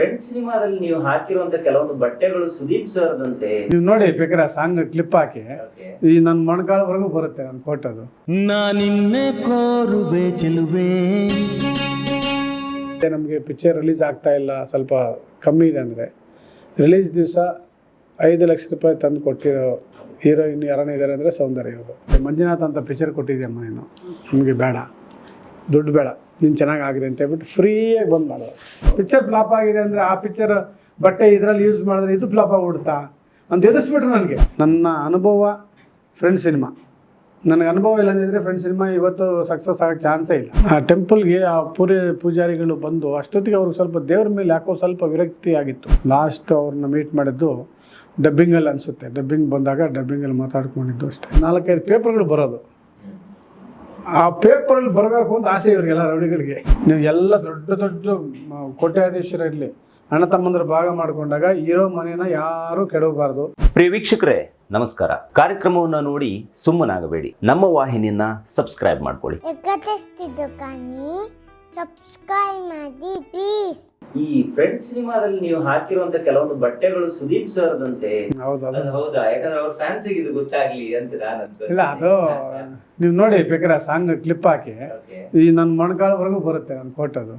Friend ಸಿನಿಮಾದಲ್ಲಿ ನೀವು ಹಾಕಿರುವಂತ ಕೆಲವೊಂದು ಬಟ್ಟೆಗಳು ಸುದೀಪ್ ಸರ್ದಂತೆ. ನೀವು ನೋಡಿ ಬೇಕಾದ್ರೆ ಸಾಂಗ್ ಕ್ಲಿಪ್ ಹಾಕಿ. Okay. ಈ ನನ್ನ ಮೊಣಕಾಲವರೆಗೂ ಬರುತ್ತೆ ನನ್ನ ಫೋಟೋದು. ನಾನಿನ್ನೆ ಕೋರುವೆ ಚೆಲುವೆ. ನಮಗೆ ಪಿಕ್ಚರ್ ರಿಲೀಸ್ ಆಗ್ತಾ ಇಲ್ಲ ಸ್ವಲ್ಪ ಕಮ್ಮಿ ಇದೆ ಅಂದರೆ. ರಿಲೀಸ್ ದಿವಸ ಐದು ಲಕ್ಷ ರೂಪಾಯಿ ತಂದು ಕೊಟ್ಟಿರೋ ಹೀರೋಯಿನ್ ಯಾರನ್ನ ಇದ್ದಾರೆ ಅಂದರೆ ಸೌಂದರ್ಯ ಅವರು ಮಂಜುನಾಥ್ ಅಂತ ಪಿಕ್ಚರ್ ಕೊಟ್ಟಿದ್ಯಮ್ಮ ನೀನು. ನಮಗೆ ಬೇಡ. ದುಡ್ಡು ಬೇಡ, ನೀನು ಚೆನ್ನಾಗಿ ಆಗಿದೆ ಅಂತ ಹೇಳ್ಬಿಟ್ಟು ಫ್ರೀಯಾಗಿ ಬಂದು ಮಾಡೋದು. ಪಿಕ್ಚರ್ ಫ್ಲಾಪ್ ಆಗಿದೆ ಅಂದರೆ ಆ ಪಿಕ್ಚರ್ ಬಟ್ಟೆ ಇದರಲ್ಲಿ ಯೂಸ್ ಮಾಡಿದ್ರೆ ಇದು ಫ್ಲಾಪ್ ಆಗಿಬಿಡ್ತಾ? ಅಂತ ಎದುರಿಸ್ಬಿಟ್ರು ನನಗೆ. ನನ್ನ ಅನುಭವ ಫ್ರೆಂಡ್ ಸಿನಿಮಾ ನನಗೆ ಅನುಭವ ಇಲ್ಲ ಅಂದಿದ್ರೆ ಫ್ರೆಂಡ್ ಸಿನಿಮಾ ಇವತ್ತು ಸಕ್ಸಸ್ ಆಗೋಕ್ಕೆ ಚಾನ್ಸೇ ಇಲ್ಲ. ಆ ಟೆಂಪಲ್ಗೆ ಆ ಪೂರಿ ಪೂಜಾರಿಗಳು ಬಂದು ಅಷ್ಟೊತ್ತಿಗೆ ಅವ್ರಿಗೆ ಸ್ವಲ್ಪ ದೇವ್ರ ಮೇಲೆ ಯಾಕೋ ಸ್ವಲ್ಪ ವಿರಕ್ತಿ ಆಗಿತ್ತು. ಲಾಸ್ಟ್ ಅವ್ರನ್ನ ಮೀಟ್ ಮಾಡಿದ್ದು ಡಬ್ಬಿಂಗಲ್ಲಿ ಅನಿಸುತ್ತೆ. ಡಬ್ಬಿಂಗ್ ಬಂದಾಗ ಡಬ್ಬಿಂಗಲ್ಲಿ ಮಾತಾಡ್ಕೊಂಡಿದ್ದು ಅಷ್ಟೇ. ನಾಲ್ಕೈದು ಪೇಪರ್ಗಳು ಬರೋದು. ಆ ಪೇಪರಲ್ಲಿ ಬರಬೇಕು ಅಂತ ಆಸೆ ಇವರಿಗೆಲ್ಲ ರೌಡಿಗಳಿಗೆ. ನೀವು ಎಲ್ಲ ದೊಡ್ಡ ದೊಡ್ಡ ಮ, ಕೋಟ್ಯಾಧೀಶರು ಇರಲಿ. ಅಣ್ಣ ತಮ್ಮಂದ್ರ ಭಾಗ ಮಾಡಿಕೊಂಡಾಗ ಇರೋ ಮನೇನ ಯಾರು ಕೆಡವಬಾರ್ದು. ಪ್ರಿಯ ವೀಕ್ಷಕರೇ ನಮಸ್ಕಾರ. ಕಾರ್ಯಕ್ರಮವನ್ನು ನೋಡಿ ಸುಮ್ಮನಾಗಬೇಡಿ. ನಮ್ಮ ವಾಹಿನಿಯನ್ನ ಸಬ್ಸ್ಕ್ರೈಬ್ ಮಾಡ್ಕೊಳ್ಳಿ. ಸಬ್ಸ್ಕ್ರೈಬ್ ಮಾಡಿ ಪ್ಲೀಸ್ ಈ ಫ್ರೆಂಡ್ ಸಿನಿಮಾದಲ್ಲಿ ನೀವು ಹಾಕಿರುವಂತ ಕೆಲವೊಂದು ಬಟ್ಟೆಗಳು ಸುದೀಪ್ ಸರ್ದಂತೆ ಹೌದು ಅದು ಅದು ಹೌದಾ ಯಾಕಂದ್ರೆ ಅವ್ರ ಫ್ಯಾನ್ಸಿಗೆ ಇದು ಗೊತ್ತಾಗ್ಲಿ ಅಂತ ನಾನು ಅನ್ಸುತ್ತೆ. ಇಲ್ಲ ಅದು ನೀವು ನೋಡಿ ಬೇಕಾದ್ರೆ ಸಾಂಗ್ ಕ್ಲಿಪ್ ಹಾಕಿ Okay. ಈ ನನ್ನ ಮೊಣಕಾಲವರೆಗೂ ಬರುತ್ತೆ ನನ್ನ ಕೋಟ್ ಅದು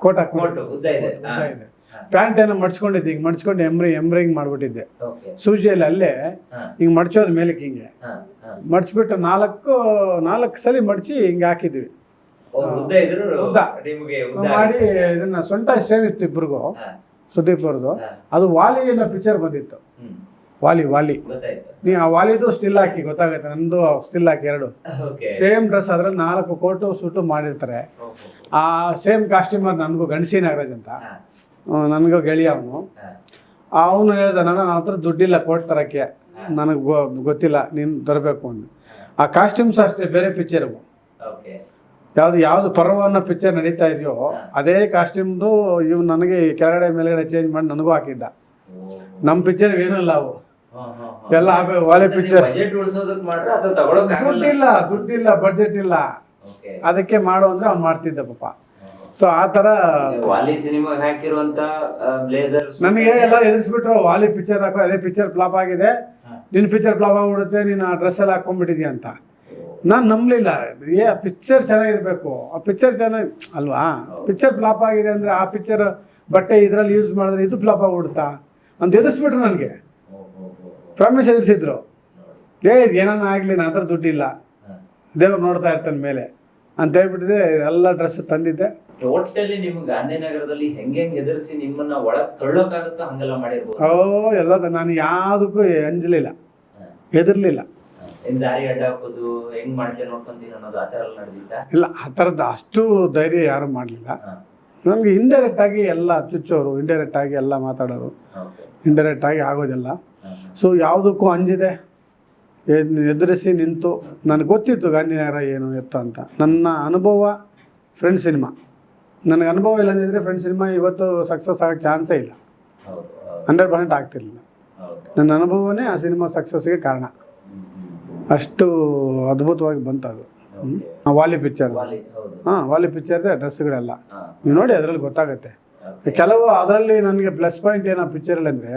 ಕೋಟ್ ಹಾಕೊಂಡು ಕೋಟು, ಉದ್ದ ಇದೆ. ಹಾ. ಇದೆ ಪ್ಯಾಂಟ್ ಏನೋ ಮಡ್ಚ್ಕೊಂಡಿದ್ದೆ ಹಿಂಗೆ ಮಡ್ಚ್ಕೊಂಡು ಎಂಬ್ರಿ ಎಂಬ್ರಿಂಗ್ ಮಾಡ್ಬಿಟ್ಟಿದ್ದೆ Okay. ಸೂಜಿಯಲ್ಲಿ ಅಲ್ಲೇ ಹಾ, ಹಿಂಗೆ ಮಡ್ಚೋದು ಮೇಲಕ್ಕೆ ಹಿಂಗೆ ಹಾ, ಹಾ. ಮಡ್ಚ್ಬಿಟ್ಟು ನಾಲ್ಕು ನಾಲ್ಕು ಸಲ ಮಡ್ಚಿ ಹಿಂಗೆ ಹಾಕಿದ್ವಿ ಮಾಡಿ ಇದನ್ನ ಸೊಂಟ ಸೇರಿತ್ತು ಇಬ್ರಿಗೂ. ಸುದೀಪ್ ಅವ್ರದ್ದು ಅದು ವಾಲಿ ಅನ್ನೋ ಪಿಕ್ಚರ್ ಬಂದಿತ್ತು. ವಾಲಿ ವಾಲಿ. ನೀ ಆ ವಾಲಿದು ಸ್ಟಿಲ್ ಹಾಕಿ ಗೊತ್ತಾಗುತ್ತೆ ನಂದು ಸ್ಟಿಲ್ ಹಾಕಿ ಎರಡು. ಸೇಮ್ ಡ್ರೆಸ್ ಆದ್ರೆ ನಾಲ್ಕು ಕೋಟು ಸೂಟು ಮಾಡಿರ್ತಾರೆ. ಆ ಸೇಮ್ ಕಾಸ್ಟ್ಯೂಮರ್ ನನಗೂ ಗಣಸಿ ನಾಗರಾಜ್ ಅಂತ. ನನಗೂ ಗೆಳೆಯ ಅವನು. ಅವನು ಹೇಳ್ದ ನನ್ನ ಹತ್ರ ದುಡ್ಡಿಲ್ಲ ಕೋಟ್ ತರಕ್ಕೆ. ನನಗೆ ಗೊತ್ತಿಲ್ಲ ನೀನು ತರಬೇಕು ಅಂದ್. ಆ ಕಾಸ್ಟ್ಯೂಮ್ಸ್ ಅಷ್ಟೇ ಬೇರೆ ಪಿಕ್ಚರ್ ಓಕೆ ಯಾವ್ದು ಯಾವ್ದು ಪರ್ವ ಅನ್ನೋ ಪಿಕ್ಚರ್ ನಡೀತಾ ಇದೆಯೋ ಅದೇ ಕಾಸ್ಟ್ಯೂಮ್ದು ಇವ್ ನನಗೆ ಕೆಳಗಡೆ ಮೇಲ್ಗಡೆ ಚೇಂಜ್ ಮಾಡಿ ನನಗೂ ಹಾಕಿದ್ದ. ನಮ್ಮ ಪಿಕ್ಚರ್ ಏನಿಲ್ಲ ಅವು. ಎಲ್ಲ ತಗೊಳಕ್ ಆಗಲ್ಲ? ದುಡ್ಡಿಲ್ಲ ದುಡ್ಡಿಲ್ಲ ಬಡ್ಜೆಟ್ ಇಲ್ಲ. ಅದಕ್ಕೆ ಮಾಡು ಅಂದ್ರೆ ಅವ್ನು ಮಾಡ್ತಿದ್ದ ಪಾಪ. ಸೊ ಆ ಥರ ವಾಲಿ ಸಿನಿಮಾಗೆ ಹಾಕಿರುವಂತ ಬ್ಲೇಸರ್ ನನಗೆ ಎಲ್ಲ ಎದುರಿಸ್ಬಿಟ್ರು. ವಾಲಿ ಪಿಕ್ಚರ್ ಹಾಕೋ ಅದೇ ಪಿಕ್ಚರ್ ಫ್ಲಾಪ್ ಆಗಿದೆ. ನಿನ್ನ ಪಿಕ್ಚರ್ ಫ್ಲಾಪ್ ಆಗ್ಬಿಡುತ್ತೆ ನೀನು ಆ ಡ್ರೆಸ್ ಎಲ್ಲ ಹಾಕೊಂಡ್ಬಿಟ್ಟಿದ್ಯಾ ಅಂತ. ನಾನು ನಂಬಲಿಲ್ಲ. ಏ ಆ ಪಿಕ್ಚರ್ ಚೆನ್ನಾಗಿರ್ಬೇಕು. ಆ ಪಿಕ್ಚರ್ ಚೆನ್ನಾಗಿ ಅಲ್ವಾ? ಪಿಕ್ಚರ್ ಫ್ಲಾಪ್ ಆಗಿದೆ ಅಂದರೆ ಆ ಪಿಕ್ಚರ್ ಬಟ್ಟೆ ಇದರಲ್ಲಿ ಯೂಸ್ ಮಾಡಿದ್ರೆ ಇದು ಫ್ಲಾಪ್ ಆಗಿಬಿಡ್ತಾ ಅಂತ ಎದುರಿಸ್ಬಿಟ್ರು ನನಗೆ. ಪ್ರಾಮಿಸ್ ಎದುರಿಸಿದ್ರು. ಏ ಏನಾನ ಆಗಲಿ ನನ್ನ ಹತ್ರ ದುಡ್ಡಿಲ್ಲ. ದೇವ್ರು ನೋಡ್ತಾ ಇರ್ತಾನೆ ಮೇಲೆ. ಅಂತ ಹೇಳ್ಬಿಟ್ಟಿದೆ ಎಲ್ಲ ಡ್ರೆಸ್ ತಂದಿದ್ದೆ. ಟೋಟಲಿ ನಿಮ್ಗೆ ಗಾಂಧಿನಗರದಲ್ಲಿ ಹೆಂಗೆ ಹೆಂಗೆ ಹೆದರ್ಸಿ ನಿಮ್ಮನ್ನ ಒಳಗ್ ತಳ್ಳೋಕಾಗುತ್ತೋ ಹಂಗೆಲ್ಲ ಮಾಡಿರ್ಬೋದು. ಓ ಎಲ್ಲ ನಾನು ಯಾವುದಕ್ಕೂ ಅಂಜಲಿಲ್ಲ. ಹೆದರ್ಲಿಲ್ಲ. ದಾರಿ ಅಡ್ಡ ಹಾಕೋದು ಹೆಂಗ್ ಮಾಡ್ತೇವೆ ನೋಡ್ಕೊಂತೀನಿ ಅನ್ನೋದು ಆ ಥರ ಎಲ್ಲ ನಡೆದಿತ್ತ? ಇಲ್ಲ ಆ ಥರದ್ದು ಅಷ್ಟು ಧೈರ್ಯ ಯಾರು ಮಾಡಲಿಲ್ಲ. ನಮಗೆ ಇಂಡೈರೆಕ್ಟ್ ಆಗಿ ಎಲ್ಲ ಚುಚ್ಚೋರು ಇಂಡೈರೆಕ್ಟ್ ಆಗಿ ಎಲ್ಲ ಮಾತಾಡೋರು ಇಂಡೈರೆಕ್ಟ್ ಆಗಿ ಆಗೋದಿಲ್ಲ. ಸೊ ಯಾವುದಕ್ಕೂ ಅಂಜಿದೆ. ಎದ್- ಎದುರಿಸಿ ನಿಂತು ನನಗೆ ಗೊತ್ತಿತ್ತು ಗಾಂಧಿನಗರ ಏನು ಎತ್ತ ಅಂತ. ನನ್ನ ಅನುಭವ ಫ್ರೆಂಡ್ ಸಿನಿಮಾ ನನಗೆ ಅನುಭವ ಇಲ್ಲ ಅಂದಿದ್ರೆ ಫ್ರೆಂಡ್ ಸಿನಿಮಾ ಇವತ್ತು ಸಕ್ಸಸ್ ಆಗೋಕ್ಕೆ ಚಾನ್ಸೇ ಇಲ್ಲ. ಹಂಡ್ರೆಡ್ ಪರ್ಸೆಂಟ್ ಆಗ್ತಿರ್ಲಿಲ್ಲ. ನನ್ನ ಅನುಭವನೇ ಆ ಸಿನಿಮಾ ಸಕ್ಸಸ್ಗೆ ಕಾರಣ. ಅಷ್ಟು ಅದ್ಭುತವಾಗಿ ಬಂತು ಅದು ವಾಲಿ ಪಿಕ್ಚರ್. ಹಾಂ ವಾಲಿ ಪಿಕ್ಚರ್ದೇ ಡ್ರೆಸ್ಗಳೆಲ್ಲ. ನೀವು ನೋಡಿ ಅದರಲ್ಲಿ ಗೊತ್ತಾಗುತ್ತೆ. ಕೆಲವು ಅದರಲ್ಲಿ ನನಗೆ ಪ್ಲಸ್ ಪಾಯಿಂಟ್ ಏನೋ ಪಿಕ್ಚರಲ್ಲಿ ಅಂದರೆ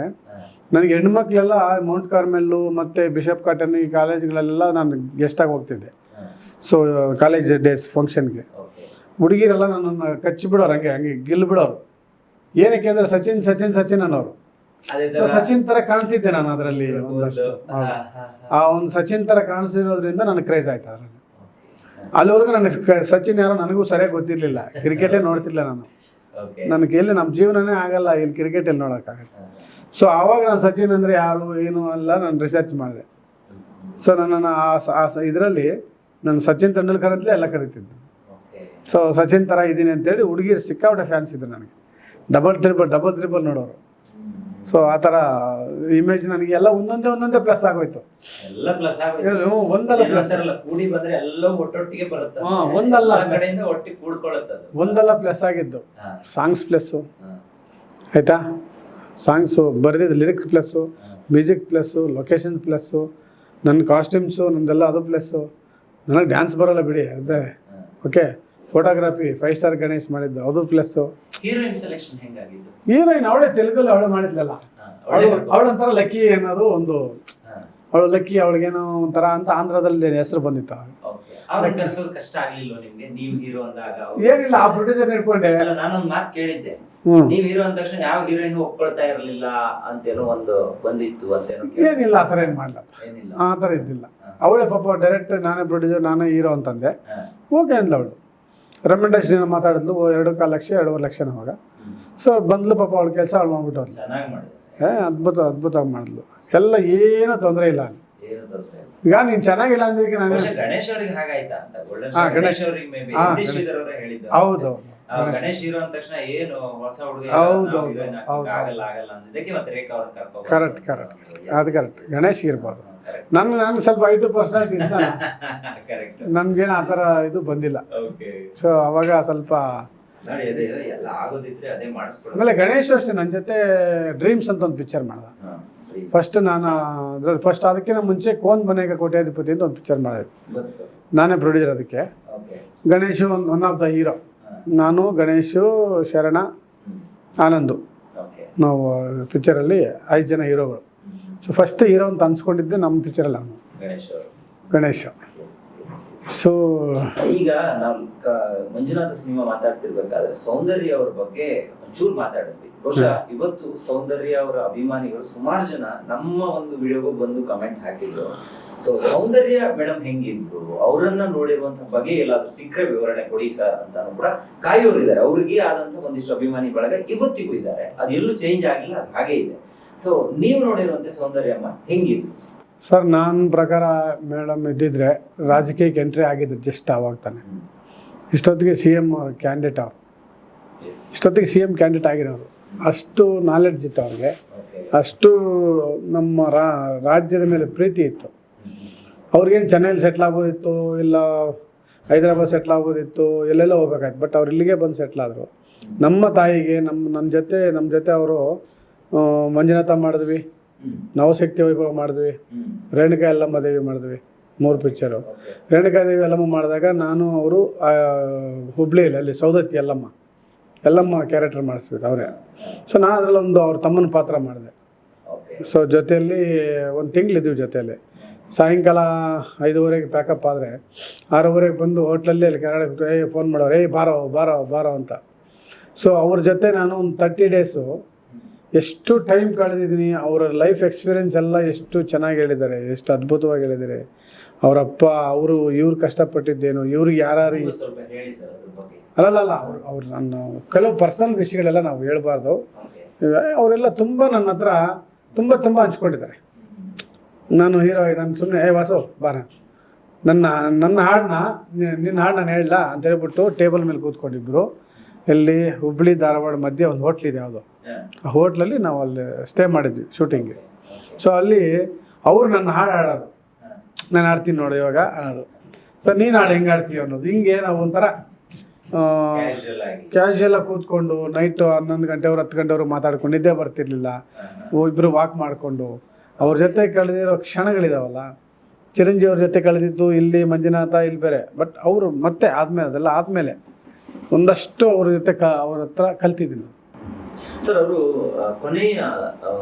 ನನಗೆ ಹೆಣ್ಮಕ್ಳೆಲ್ಲ ಮೌಂಟ್ ಕಾರ್ಮೆಲ್ಲು ಮತ್ತು ಬಿಷಪ್ ಕಾಟನ್ ಈ ಕಾಲೇಜ್ಗಳಲ್ಲೆಲ್ಲ ನಾನು ಗೆಸ್ಟಾಗಿ ಹೋಗ್ತಿದ್ದೆ. ಸೊ ಕಾಲೇಜ್ ಡೇಸ್ ಫಂಕ್ಷನ್ಗೆ ಗೆ. ಹುಡುಗಿರೆಲ್ಲ ನನ್ನನ್ನು ಕಚ್ಚಿ ಬಿಡೋರು ಹಂಗೆ ಹಂಗೆ ಗಿಲ್ ಬಿಡೋರು ಏನಕ್ಕೆ ಅಂದರೆ ಸಚಿನ್ ಸಚಿನ್ ಸಚಿನ್ ಅನ್ನೋರು. ಸೊ ತರ ಸಚಿನ್ ಥರ ಕಾಣಿಸಿದ್ದೆ ನಾನು ಅದರಲ್ಲಿ ಒಂದಷ್ಟು. ಆ ಒಂದು ಸಚಿನ್ ತರ ಕಾಣಿಸಿರೋದ್ರಿಂದ ನನಗೆ ಕ್ರೇಜ್ ಆಯ್ತು ಅದರಲ್ಲಿ. ಅಲ್ಲಿವರೆಗೂ ನನಗೆ ಸಚಿನ್ ಯಾರೋ ನನಗೂ ಸರಿಯಾಗಿ ಗೊತ್ತಿರಲಿಲ್ಲ. ಕ್ರಿಕೆಟೇ ನೋಡ್ತಿಲ್ಲ ನಾನು. ನನಗೆ ಎಲ್ಲಿ ನಮ್ಮ ಜೀವನನೇ ಆಗಲ್ಲ ಇಲ್ಲಿ ಕ್ರಿಕೆಟ್ ಎಲ್ಲಿ ನೋಡೋಕ್ಕಾಗತ್ತೆ ಹಾ, ಸೊ ಆವಾಗ ನಾನು ಸಚಿನ್ ಅಂದರೆ ಯಾರು ಏನು ಅಲ್ಲ ನಾನು ರಿಸರ್ಚ್ ಮಾಡಿದೆ. ಸೊ ನನ್ನನ್ನು ಆ ಇದರಲ್ಲಿ ನಾನು ಸಚಿನ್ ತೆಂಡೂಲ್ಕರ್ ಅಂತಲೇ ಎಲ್ಲ ಕರಿತಿದ್ದೆ. ಸೊ ಸಚಿನ್ ಥರ ಇದ್ದೀನಿ ಅಂತೇಳಿ ಹುಡುಗಿರು ಸಿಕ್ಕಾಪಟ್ಟೆ ಫ್ಯಾನ್ಸ್ ಇದ್ರು ನನಗೆ. ಡಬಲ್ ಟ್ರಿಬಲ್ ಡಬಲ್ ಟ್ರಿಬಲ್ ನೋಡೋರು. ಸೊ ಆ ಥರ ಇಮೇಜ್ ನನಗೆ ಎಲ್ಲ ಒಂದೊಂದೇ ಒಂದೊಂದೇ ಪ್ಲಸ್ ಆಗೋಯ್ತು. ಎಲ್ಲ ಪ್ಲಸ್ ಹ್ಞೂ, ಒಂದಲ್ಲ ಪ್ಲಸ್ ಕೂಡಿ ಬಂದ್ರೆ ಎಲ್ಲ ಒಟ್ಟೊಟ್ಟಿಗೆ ಬರುತ್ತೆ. ಹಾ, ಒಂದಲ್ಲ. ಕಡೆಯಿಂದ ಒಟ್ಟಿಗೆ ಕೂಡ್ಕೊಳ್ಳುತ್ತೆ ಒಂದಲ್ಲ ಪ್ಲಸ್ ಆಗಿದ್ದು. ಸಾಂಗ್ಸ್ ಪ್ಲಸ್ಸು ಆಯ್ತಾ? ಸಾಂಗ್ಸು ಬರೆದಿದ್ದು lyric plus music plus location plus ನನ್ನ ಕಾಸ್ಟ್ಯೂಮ್ಸು ನಂದೆಲ್ಲ ಅದು ಪ್ಲಸ್ಸು ನನಗೆ ಡ್ಯಾನ್ಸ್ ಬರೋಲ್ಲ ಬಿಡಿ ಅದು ಬೇರೆ okay photography five star Ganesh ಮಾಡಿದ್ದು ಅದು ಪ್ಲಸ್ ಹೀರೋಯಿನ್ ಸೆಲೆಕ್ಷನ್ ಹೆಂಗಾಗಿದ್ದು ಹೀರೋಯಿನ್ ಅವಳೇ ತೆಲುಗಲ್ಲಿ ಅವಳು ಮಾಡಿದ್ಲಲ್ಲ. ಅವಳಂತರ ಅವಳು ಅವಳೊಂಥರ ಲಕ್ಕಿ ಅನ್ನೋದು ಒಂದು ಅವಳು ಲಕ್ಕಿ ಅವಳಿಗೇನೋ ಒಂಥರ ಅಂತ ಆಂಧ್ರದಲ್ಲಿ ಹೆಸರು ಬಂದಿತ್ತು ಕಷ್ಟ ನಿಮ್ಗೆ? ನೀವು ಹೀರೋ ಅಂದಾಗ ಏನಿಲ್ಲ ಆ ಪ್ರೊಡ್ಯೂಸರ್ ಇಟ್ಕೊಂಡೆ ನಾನು ನಾನೊಂದ್ ಮಾತು ಕೇಳಿದ್ದೆ. ನೀವು ಹೀರೋ ಅಂದ ತಕ್ಷಣ ಯಾವ ಹೀರೋಯಿನ್ ಒಪ್ಕೊಳ್ತಾ ಇರಲಿಲ್ಲ ಅಂತೇನೋ ಒಂದು ಬಂದಿತ್ತು ಅಂತೇನೋ ಏನಿಲ್ಲ ಆ ಥರ ಏನು ಮಾಡಲ್ಲ ಏನಿಲ್ಲ. ಆ ಥರ ಇದ್ದಿಲ್ಲ. ಅವಳೇ ಪಾಪ ಡೈರೆಕ್ಟ್ ನಾನೇ ಪ್ರೊಡ್ಯೂಸರ್ ನಾನೇ ಹೀರೋ ಅಂತಂದೆ. ಓಕೆ ಅಂದ್ಲ ಅವಳು. ರೆಕಮೆಂಡೇಶನ್ ಮಾತಾಡಿದ್ಲು ಎರಡು ಕಾಲು ಲಕ್ಷ ಎರಡೂವರೆ ಲಕ್ಷ ನಮಗ. ಸೊ ಬಂದ್ಲು ಪಾಪ ಅವಳು ಕೆಲಸ ಅವಳು ಮಾಡ್ಬಿಟ್ಟು ಏ ಅದ್ಭುತ ಅದ್ಭುತವಾಗಿ ಮಾಡಿದ್ಲು. ಎಲ್ಲ ಏನೂ ತೊಂದರೆ ಇಲ್ಲ. ಈಗ ನೀನು ಚೆನ್ನಾಗಿಲ್ಲ ಅಂದಿದ್ದಕ್ಕೆ ನಾನು ಹಾ, ಗಣೇಶ್. ಹೌದು ಗಣೇಶ್ ಹೀರೋ ಅಂದ ತಕ್ಷಣ ಏನು ಹೊಸ ಹುಡುಗ ಹೌದು, ಹೌದು, ಕರೆಕ್ಟ್ ಕರೆಕ್ಟ್ ಅದು ಕರೆಕ್ಟ್ ಗಣೇಶ್ ಇರ್ಬೋದು. ನನ್ನ ನಾನು ಸ್ವಲ್ಪ ಐಟು ಪರ್ಸೆಂಟ್ ಇದ್ದ ಕರೆಕ್ಟ್ ನನ್ಗೇನು ಆ ಥರ ಇದು ಬಂದಿಲ್ಲ. ಸೊ ಅವಾಗ ಸ್ವಲ್ಪ ಆಮೇಲೆ ಗಣೇಶ್ ಅಷ್ಟೇ ನನ್ನ ಜೊತೆ ಡ್ರೀಮ್ಸ್ ಅಂತ ಒಂದು ಪಿಕ್ಚರ್ ಮಾಡ್ದ. ಫಸ್ಟ್ ನಾನು ಅದ್ರಲ್ಲಿ ಫಸ್ಟ್ ಅದಕ್ಕಿಂತ ಮುಂಚೆ ಕೋನ್ ಮನೆಗೆ ಕೋಟ್ಯಾಧಿಪತಿ ಅಂತ ಒಂದು ಪಿಕ್ಚರ್ ಮಾಡಿದೆ. ನಾನೇ ಪ್ರೊಡ್ಯೂಸರ್ ಅದಕ್ಕೆ. ಗಣೇಶ್ ಒಂದು ಒನ್ ಆಫ್ ದ ಹೀರೋ ನಾನು ಗಣೇಶು ಶರಣ ಆನಂದು. ನಾವು ಪಿಕ್ಚರಲ್ಲಿ ಐದು ಜನ ಹೀರೋಗಳು ಸೊ ಫಸ್ಟ್ ಹೀರೋ ಅಂತ ಅನ್ಸ್ಕೊಂಡಿದ್ದೆ ನಮ್ಮ ಪಿಕ್ಚರಲ್ಲಿ ಅವನು. ಗಣೇಶ್ ಅವರು. ಗಣೇಶ್. ಸೊ ಈಗ ನಾವು ಕ- ಮಂಜುನಾಥ ಸಿನಿಮಾ ಮಾತಾಡ್ತಿರ್ಬೇಕಾದ್ರೆ ಸೌಂದರ್ಯ ಅವ್ರ ಬಗ್ಗೆ ಒಂಚೂರು ಮಾತಾಡಿದ್ವಿ. ಬಹುಶಃ ಇವತ್ತು ಸೌಂದರ್ಯ ಅವರ ಅಭಿಮಾನಿಗಳು ಸುಮಾರು ಜನ ನಮ್ಮ ಒಂದು ವಿಡಿಯೋಗೂ ಬಂದು ಕಮೆಂಟ್ ಹಾಕಿದ್ರು. ಸೊ ಸೌಂದರ್ಯ ಮೇಡಮ್ ಹೆಂಗಿದ್ರು? ಅವರನ್ನ ನೋಡಿರುವಂತ ಬಗ್ಗೆ ಎಲ್ಲಾದ್ರೂ ಸಿಕ್ಕರೆ ವಿವರಣೆ ಕೊಡಿ ಸರ್ ಅಂತಾನು ಕೂಡ ಕಾಯೋರು ಇದ್ದಾರೆ ಅವ್ರಿಗೆ ಆದಂತ ಒಂದಿಷ್ಟು ಅಭಿಮಾನಿ ಬಳಗ ಇವತ್ತಿಗೂ ಇದ್ದಾರೆ. ಅದೆಲ್ಲೂ ಚೇಂಜ್ ಆಗಿಲ್ಲ ಅದು ಹಾಗೆ ಇದೆ. ಸೊ ನೀವು ನೋಡಿರುವಂತೆ ಸೌಂದರ್ಯಮ್ಮ ಹೆಂಗಿದ್ರು ಸರ್ ನನ್ನ ಪ್ರಕಾರ ಮೇಡಮ್ ಇದ್ದಿದ್ರೆ ರಾಜಕೀಯಕ್ಕೆ ಎಂಟ್ರಿ ಆಗಿದ್ರು ಜಸ್ಟ್ ಆವಾಗ ತಾನೆ. ಇಷ್ಟೊತ್ತಿಗೆ ಸಿ ಎಂ ಕ್ಯಾಂಡಿಡೇಟ್ ಅವ್ರು. ಇಷ್ಟೊತ್ತಿಗೆ ಸಿ ಎಂ ಕ್ಯಾಂಡಿಡೇಟ್ ಆಗಿರೋರು. ಅಷ್ಟು ನಾಲೆಡ್ಜ್ ಇತ್ತು ಅವ್ರಿಗೆ. ಅಷ್ಟು ನಮ್ಮ ರಾ ರಾಜ್ಯದ ಮೇಲೆ ಪ್ರೀತಿ ಇತ್ತು. ಅವ್ರಿಗೇನು ಚೆನ್ನೈಲಿ ಸೆಟ್ಲ್ ಆಗೋದಿತ್ತು ಇಲ್ಲ ಹೈದರಾಬಾದ್ ಸೆಟ್ಲ್ ಆಗೋದಿತ್ತು ಎಲ್ಲೆಲ್ಲೋ ಹೋಗ್ಬೇಕಾಯ್ತು. ಬಟ್ ಅವ್ರು ಇಲ್ಲಿಗೆ ಬಂದು ಸೆಟ್ಲ್ ಆದರು. ನಮ್ಮ ತಾಯಿಗೆ ನಮ್ಮ ನಮ್ಮ ಜೊತೆ ನಮ್ಮ ಜೊತೆ ಅವರು ಮಂಜುನಾಥ ಮಾಡಿದ್ವಿ. ನವಶಕ್ತಿ ವೈಭವ ಮಾಡಿದ್ವಿ. ರೇಣುಕಾ ಯಲ್ಲಮ್ಮ ದೇವಿ ಮಾಡಿದ್ವಿ. ಮೂರು ಪಿಕ್ಚರು ರೇಣುಕಾ ದೇವಿ ಎಲ್ಲಮ್ಮ ಮಾಡಿದಾಗ ನಾನು ಅವರು ಹುಬ್ಳಿಯಲ್ಲಿ ಅಲ್ಲಿ ಸೌದತ್ತಿ ಯಲ್ಲಮ್ಮ. ಯಲ್ಲಮ್ಮ ಕ್ಯಾರೆಕ್ಟರ್ ಮಾಡಿಸ್ಬಿಟ್ಟು ಅವರೇ. ಸೊ ನಾನು ಅದರಲ್ಲಿ ಒಂದು ಅವ್ರ ತಮ್ಮನ ಪಾತ್ರ ಮಾಡಿದೆ. ಸೊ ಜೊತೆಯಲ್ಲಿ ಒಂದು ತಿಂಗಳಿದ್ದೀವಿ ಜೊತೆಯಲ್ಲಿ. ಸಾಯಂಕಾಲ ಐದುವರೆಗೆ ಪ್ಯಾಕಪ್ ಆದರೆ ಆರೂವರೆಗೆ ಬಂದು ಹೋಟ್ಲಲ್ಲಿ ಅಲ್ಲಿ ಕೆಳಗಡೆ ಏಯ್ ಫೋನ್ ಮಾಡೋರು ಏಯ್ ಬಾರೋ ಬಾರೋ ಬಾರೋ ಅಂತ. ಸೊ ಅವ್ರ ಜೊತೆ ನಾನು ಒಂದು ತರ್ಟಿ ಡೇಸು ಎಷ್ಟು ಟೈಮ್ ಕಳೆದಿದ್ದೀನಿ ಅವರ ಲೈಫ್ ಎಕ್ಸ್ಪೀರಿಯನ್ಸ್ ಎಲ್ಲ ಎಷ್ಟು ಚೆನ್ನಾಗಿ ಹೇಳಿದ್ದಾರೆ ಎಷ್ಟು ಅದ್ಭುತವಾಗಿ ಹೇಳಿದ್ದಾರೆ. ಅವರಪ್ಪ ಅವರು ಇವ್ರು ಕಷ್ಟಪಟ್ಟಿದ್ದೇನು ಇವ್ರಿಗೆ ಯಾರು ಅಲ್ಲಲ್ಲ ಅಲ್ಲ ಅವ್ರು ಅವ್ರು ನನ್ನ ಕೆಲವು ಪರ್ಸನಲ್ ವಿಷಯಗಳೆಲ್ಲ ನಾವು ಹೇಳ್ಬಾರ್ದು. ಅವರೆಲ್ಲ ತುಂಬ ನನ್ನ ಹತ್ರ ತುಂಬ ತುಂಬ ಹಂಚ್ಕೊಂಡಿದ್ದಾರೆ. ನಾನು ಹೀರೋ ನಾನು ಸುಮ್ಮನೆ ಏ ವಾಸು ಬಾರ ನನ್ನ ನನ್ನ ಹಾಡನ್ನ ನಿನ್ನ ಹಾಡು ನಾನು ಹೇಳಲ್ಲ ಅಂತ ಹೇಳ್ಬಿಟ್ಟು ಟೇಬಲ್ ಮೇಲೆ ಕೂತ್ಕೊಂಡಿದ್ರು. ಎಲ್ಲಿ ಹುಬ್ಳಿ ಧಾರವಾಡ ಮಧ್ಯೆ ಒಂದು ಹೋಟ್ಲಿದೆ ಯಾವುದು. ಆ ಹೋಟ್ಲಲ್ಲಿ ನಾವು ಅಲ್ಲಿ ಸ್ಟೇ ಮಾಡಿದ್ವಿ ಶೂಟಿಂಗ್ಗೆ ಸೊ ಅಲ್ಲಿ ಅವ್ರು ನನ್ನ ಹಾಡು ಹಾಡೋದು. ನಾನು ಆಡ್ತೀನಿ ನೋಡು ಇವಾಗ ಅನ್ನೋದು. ಸೊ ನೀನು ಹಾಡು ಹೆಂಗೆ ಆಡ್ತೀವಿ ಅನ್ನೋದು. ಹಿಂಗೆ ನಾವು ಒಂಥರ ಕ್ಯಾಶುಯಲ್ ಆಗಿ. ಕೂತ್ಕೊಂಡು ನೈಟು ಹನ್ನೊಂದು ಗಂಟೆವ್ರು ಹತ್ತು ಗಂಟೆವ್ರು ಮಾತಾಡ್ಕೊಂಡು ನಿದ್ದೆ ಬರ್ತಿರ್ಲಿಲ್ಲ. ಇಬ್ಬರು ವಾಕ್ ಮಾಡಿಕೊಂಡು. ಅವ್ರ ಜೊತೆ ಕಳೆದಿರೋ ಕ್ಷಣಗಳಿದಾವಲ್ಲ. ಚಿರಂಜೀವಿ ಅವ್ರ ಜೊತೆ ಕಳೆದಿದ್ದು ಇಲ್ಲಿ ಮಂಜುನಾಥ ಇಲ್ಲಿ ಬೇರೆ. ಬಟ್ ಅವರು ಮತ್ತೆ ಆದ್ಮೇಲೆ ಅದೆಲ್ಲ ಆದಮೇಲೆ. ಒಂದಷ್ಟು ಅವ್ರ ಜೊತೆ ಕ ಅವ್ರ ಹತ್ರ ಕಲ್ತಿದ್ದೀನಿ. ಸರ್ ಅವರು ಕೊನೆಯ